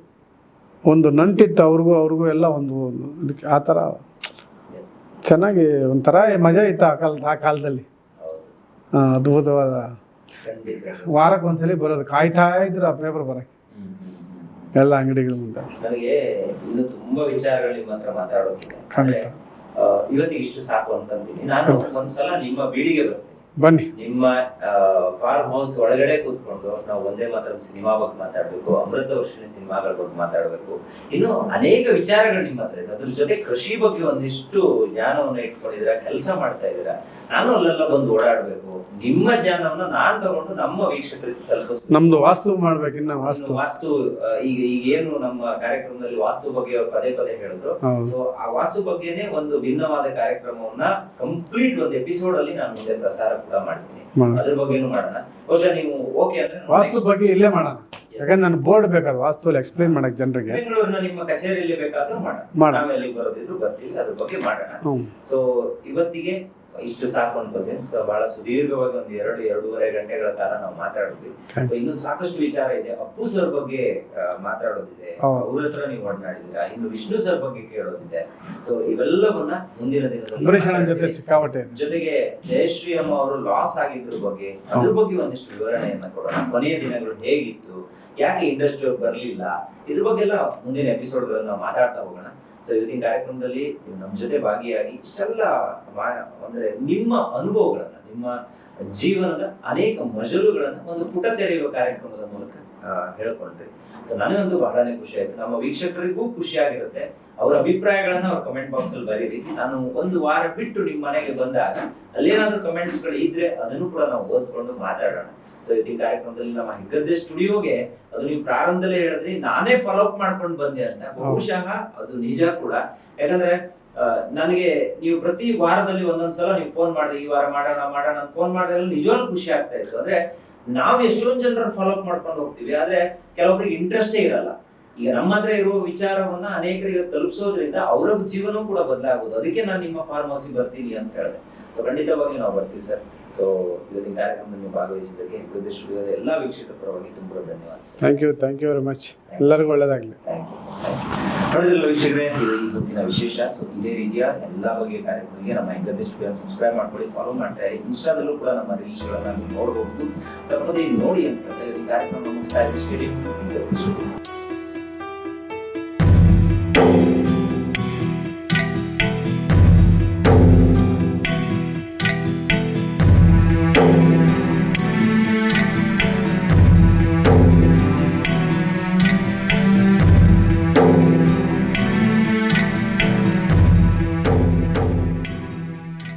ಒಂದು ನಂಟಿತ್ತು ಅವ್ರಿಗೂ ಅವ್ರಿಗೂ ಎಲ್ಲ ಒಂದು ಅದಕ್ಕೆ ಇದಕ್ಕೆ ಆ ಥರ ಚೆನ್ನಾಗಿ ಒಂಥರ ಮಜಾ ಇತ್ತು ಆ ಕಾಲ ಆ ಕಾಲದಲ್ಲಿ. ಅದ್ಭುತವಾದ ವಾರಕ್ಕೆ ಒಂದ್ಸಲಿ ಬರೋದು ಕಾಯ್ತಾ ಇದ್ರು ಆ ಪೇಪರ್ ಬರೋಕ್ಕೆ. ಎಲ್ಲ ಅಂಗಡಿಗಳ ಮುಂದೆ ನನಗೆ ಇನ್ನು ತುಂಬಾ ವಿಚಾರಗಳು ಮಾತ್ರ ಹತ್ರ ಮಾತಾಡೋದಿದೆ ಖಂಡಿತ. ಇವತ್ತಿಗೆ ಇಷ್ಟು ಸಾಕು ಅಂತಂತೀನಿ ನಾನು ಒಂದ್ಸಲ ನಿಮ್ಮ ಬೀಡಿಗೆ ಬರ್ತೇನೆ. ಬನ್ನಿ. ನಿಮ್ಮ ಫಾರ್ಮ್ ಹೌಸ್ ಒಳಗಡೆ ಕೂತ್ಕೊಂಡು ನಾವು ಒಂದೇ ಮಾತ್ರ ಸಿನಿಮಾ ಬಗ್ಗೆ ಮಾತಾಡ್ಬೇಕು ಅಮೃತ ವರ್ಷಿಣಿ ಸಿನಿಮಾಗಳ ಬಗ್ಗೆ ಮಾತಾಡ್ಬೇಕು. ಇನ್ನು ಅನೇಕ ವಿಚಾರಗಳು ನಿಮ್ಮ ಹತ್ರ ಇದೆ. ಅದ್ರ ಜೊತೆ ಕೃಷಿ ಬಗ್ಗೆ ಒಂದಿಷ್ಟು ಜ್ಞಾನವನ್ನ ಇಟ್ಕೊಂಡಿದ್ರ ಕೆಲಸ ಮಾಡ್ತಾ ಇದ್ದೀರಾ? ನಾನು ಅಲ್ಲೆಲ್ಲ ಬಂದು ಓಡಾಡ್ಬೇಕು. ನಿಮ್ಮ ಜ್ಞಾನವನ್ನ ನಾನ್ ತಗೊಂಡು ನಮ್ಮ ವೀಕ್ಷಕರಿಗೆ ತಲುಪಿಸ್ ನಮ್ದು ವಾಸ್ತು ಮಾಡ್ಬೇಕು ಇನ್ನ ವಾಸ್ತು. ವಾಸ್ತು ಈಗ ಈಗ ಏನು ನಮ್ಮ ಕಾರ್ಯಕ್ರಮದಲ್ಲಿ ವಾಸ್ತು ಬಗ್ಗೆ ಅವ್ರು ಪದೇ ಪದೇ ಹೇಳಿದ್ರು. ಸೊ ಆ ವಾಸ್ತು ಬಗ್ಗೆನೇ ಒಂದು ಭಿನ್ನವಾದ ಕಾರ್ಯಕ್ರಮವನ್ನ ಕಂಪ್ಲೀಟ್ ಒಂದು ಎಪಿಸೋಡ್ ಅಲ್ಲಿ ನಾನು ಮುಂದೆ ಪ್ರಸಾರ ಕೂಡ ಮಾಡ್ತೀನಿ. ಮಾಡೋಣ. ಅದ್ರ ಬಗ್ಗೆನೂ ಮಾಡೋಣ. ಬಹುಶಃ ನೀವು ಓಕೆ ಅಂದ್ರೆ ನಾವು ವಾಸ್ತು ಬಗ್ಗೆ ಇಲ್ಲೇ ಮಾಡೋಣ. ಯಾಕಂದ್ರೆ ನಾನು ಬೋರ್ಡ್ ಬೇಕಾದ ವಾಸ್ತುವಲ್ಲಿ ಎಕ್ಸ್ಪ್ಲೈನ್ ಮಾಡಕ್ ಜನರಿಗೆ ಬೆಂಗಳೂರಿನ ನಿಮ್ಮ ಕಚೇರಿಯಲ್ಲಿ ಬೇಕಾದ್ರೂ ಮಾಡೋಣ. ಮಾಡೋಣ. ನಾವ್ ಬರೋದಿದ್ರು ಬರ್ತೀವಿ ಅದ್ರ ಬಗ್ಗೆ ಮಾಡೋಣ. ಸೊ ಇವತ್ತಿಗೆ ಇಷ್ಟು ಸಾಕು ಅನ್ಕೋತೀನಿ ಸೊ ಬಹಳ ಸುದೀರ್ಘವಾಗಿ ಒಂದು ಎರಡು ಎರಡೂವರೆ ಗಂಟೆಗಳ ಕಾಲ ನಾವು ಮಾತಾಡಿದ್ವಿ. ಇನ್ನು ಸಾಕಷ್ಟು ವಿಚಾರ ಇದೆ. ಅಪ್ಪು ಸರ್ ಬಗ್ಗೆ ಮಾತಾಡೋದಿದೆ. ಅವ್ರ ಹತ್ರ ನೀವು ಒಡನಾಡಿದ್ದೀರಾ? ಇನ್ನು ವಿಷ್ಣು ಸರ್ ಬಗ್ಗೆ ಕೇಳೋದಿದೆ. ಸೊ ಇವೆಲ್ಲವನ್ನ ಮುಂದಿನ ದಿನದಲ್ಲಿ. ಸಿಕ್ಕಾಪಟ್ಟೆ. ಜೊತೆಗೆ ಜಯಶ್ರೀ ಅಮ್ಮ ಅವರು ಲಾಸ್ ಆಗಿದ್ರ ಬಗ್ಗೆ ಅದ್ರ ಬಗ್ಗೆ ಒಂದಿಷ್ಟು ವಿವರಣೆಯನ್ನ ಕೊಡೋಣ. ಕೊನೆಯ ದಿನಗಳು ಹೇಗಿತ್ತು? ಯಾಕೆ ಇಂಡಸ್ಟ್ರಿ ಬರ್ಲಿಲ್ಲ? ಇದ್ರ ಬಗ್ಗೆ ಎಲ್ಲ ಮುಂದಿನ ಎಪಿಸೋಡ್ ಮಾತಾಡ್ತಾ ಹೋಗೋಣ. ಸೊ ಇವತ್ತಿನ ಕಾರ್ಯಕ್ರಮದಲ್ಲಿ ನಮ್ಮ ಜೊತೆ ಭಾಗಿಯಾಗಿ ಇಷ್ಟೆಲ್ಲ ಅಂದ್ರೆ ನಿಮ್ಮ ಅನುಭವಗಳನ್ನ, ನಿಮ್ಮ ಜೀವನದ ಅನೇಕ ಮಜಲುಗಳನ್ನ ಒಂದು ಪುಟ ತೆರೆಯುವ ಕಾರ್ಯಕ್ರಮದ ಮೂಲಕ ಹೇಳ್ಕೊಂಡ್ರಿ. ಸೊ ನನಗಂತೂ ಬಹಳನೇ ಖುಷಿ ಆಯ್ತು. ನಮ್ಮ ವೀಕ್ಷಕರಿಗೂ ಖುಷಿ ಆಗಿರುತ್ತೆ ಅವರ ಅಭಿಪ್ರಾಯಗಳನ್ನ ಅವ್ರ ಕಮೆಂಟ್ ಬಾಕ್ಸ್ ಅಲ್ಲಿ ಬರೀರಿ. ನಾನು ಒಂದು ವಾರ ಬಿಟ್ಟು ನಿಮ್ಮ ಮನೆಗೆ ಬಂದಾಗ ಅಲ್ಲೇನಾದ್ರೂ ಕಮೆಂಟ್ಸ್ಗಳು ಇದ್ರೆ ಅದನ್ನು ಕೂಡ ನಾವು ಓದ್ಕೊಂಡು ಮಾತಾಡೋಣ. ಸೊ ಈ ಕಾರ್ಯಕ್ರಮದಲ್ಲಿ ನಮ್ಮ ಹೆಗ್ಗದ್ದೆ ಸ್ಟುಡಿಯೋಗೆ ಅದು ನೀವು ಪ್ರಾರಂಭದಲ್ಲೇ ಹೇಳಿದ್ರಿ, ನಾನೇ ಫಾಲೋ ಅಪ್ ಮಾಡ್ಕೊಂಡು ಬಂದೆ ಅಂತ. ಬಹುಶಃ ಅದು ನಿಜ ಕೂಡ. ಯಾಕಂದ್ರೆ ನನಗೆ ನೀವು ಪ್ರತಿ ವಾರದಲ್ಲಿ ಒಂದೊಂದ್ಸಲ ನೀವು ಫೋನ್ ಮಾಡಿದೆ ಈ ವಾರ ಮಾಡೋಣ ಮಾಡೋಣ ಫೋನ್ ಮಾಡಿದ್ರೆ ನಿಜವಾಗ್ಲೂ ಖುಷಿ ಆಗ್ತಾ ಇತ್ತು. ಅಂದ್ರೆ, ನಾವು ಎಷ್ಟೊಂದು ಜನರನ್ನ ಫಾಲೋ ಅಪ್ ಮಾಡ್ಕೊಂಡು ಹೋಗ್ತೀವಿ, ಆದ್ರೆ ಕೆಲವೊಬ್ರಿಗೆ ಇಂಟ್ರೆಸ್ಟೇ ಇರಲ್ಲ. ಈಗ ನಮ್ಮ ಹತ್ರ ಇರುವ ವಿಚಾರವನ್ನ ಅನೇಕರಿಗೆ ತಲುಪಿಸೋದ್ರಿಂದ ಅವರ ಜೀವನ ಕೂಡ ಬದಲಾಗೋದು. ಅದಕ್ಕೆ ನಾನು ನಿಮ್ಮ ಫಾರ್ಮಸಿ ಬರ್ತೀನಿ ಅಂತ ಹೇಳಿದೆ. ಸೊ ಖಂಡಿತವಾಗಿ ನಾವು ಬರ್ತೀವಿ ಸರ್. ಸೊ ಇವತ್ತಿನ ಕಾರ್ಯಕ್ರಮದಲ್ಲಿ ಭಾಗವಹಿಸಿದ್ದಕ್ಕೆ ಗದ್ದೆ ಸ್ಟುಡಿಯೋದ ಎಲ್ಲ ವೀಕ್ಷಕ ಪರವಾಗಿ ತುಂಬ ಧನ್ಯವಾದ thank you thank you very much ಎಲ್ಲರಿಗೂ ಒಳ್ಳೆಯದಾಗಲಿ ಥ್ಯಾಂಕ್ ಯು ನೋಡಿದ್ರಲ್ಲ ವೀಕ್ಷಕರೇ ಇದು ಈ ಹೊತ್ತಿನ ವಿಶೇಷ. ಸೊ ಇದೇ ರೀತಿಯ ಎಲ್ಲ ಬಗೆಯ ಕಾರ್ಯಕ್ರಮಗಳಿಗೆ ನಮ್ಮ ಗದ್ದೆ ಸ್ಟುಡಿಯೋ ಸಬ್ಸ್ಕ್ರೈಬ್ ಮಾಡ್ಕೊಳ್ಳಿ ಫಾಲೋ ಮಾಡ್ತಾ ಇರಿ. ಇನ್ಸ್ಟಾದಲ್ಲೂ ಕೂಡ ನಮ್ಮ ರೀಲ್ಸ್ಗಳನ್ನ ನೀವು ನೋಡಬಹುದು ತಪ್ಪದೇ ನೋಡಿ ಅಂತ ಹೇಳಿದ್ರೆ ಈ ಕಾರ್ಯಕ್ರಮ ಮುಗಿಸ್ತಾ ಇದ್ದೀವಿ